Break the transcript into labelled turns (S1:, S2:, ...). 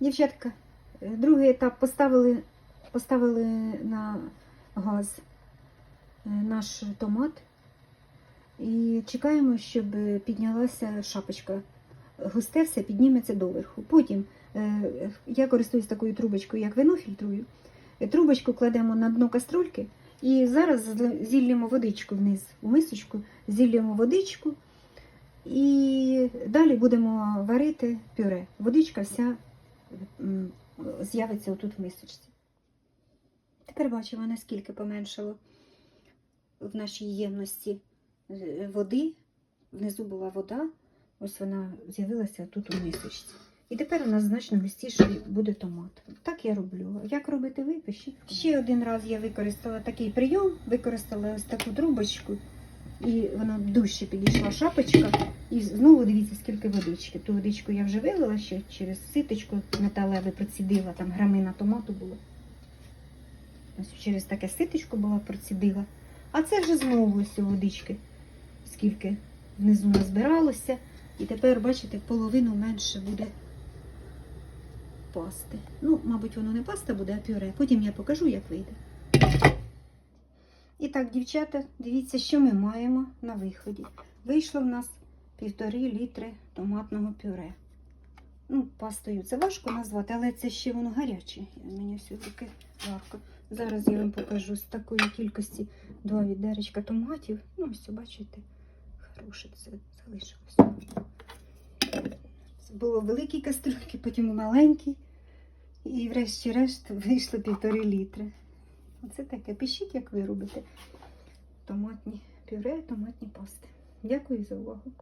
S1: Дівчатка, е, другий етап поставили, поставили на газ е, наш томат і чекаємо, щоб піднялася шапочка. Густе все підніметься доверху. Потім е, я користуюсь такою трубочкою, як вино фільтрую. Трубочку кладемо на дно каструльки і зараз зіллємо водичку вниз у мисочку, зіллємо водичку і далі будемо варити пюре. Водичка вся з'явиться отут в мисочці. Тепер бачимо, наскільки поменшало в нашій ємності е, води. Внизу була вода, ось вона з'явилася тут у мисочці. І тепер у нас значно густіший буде томат. Так я роблю. Як робити ви, пишіть. Ще один раз я використала такий прийом, використала ось таку трубочку, і вона дужче підійшла шапочка. І знову дивіться, скільки водички. Ту водичку я вже вилила ще через ситочку металеве процідила, там грамина томату було. Ось через таке ситочко була процідила. А це вже знову ось водички, скільки внизу назбиралося. І тепер, бачите, половину менше буде пасти. Ну, мабуть, воно не паста буде, а пюре. Потім я покажу, як вийде. І так, дівчата, дивіться, що ми маємо на виході. Вийшло в нас півтори літри томатного пюре. Ну, пастою це важко назвати, але це ще воно гаряче. Мені все таке жарко. Зараз я вам покажу з такої кількості два відеречка томатів. Ну, ось, бачите, хороше це залишилося. Це було в великій кастрюльці, потім у маленькій. І врешті-решт вийшло півтори літри. Оце таке. Пишіть, як ви робите томатні пюре, томатні пасти. Дякую за увагу.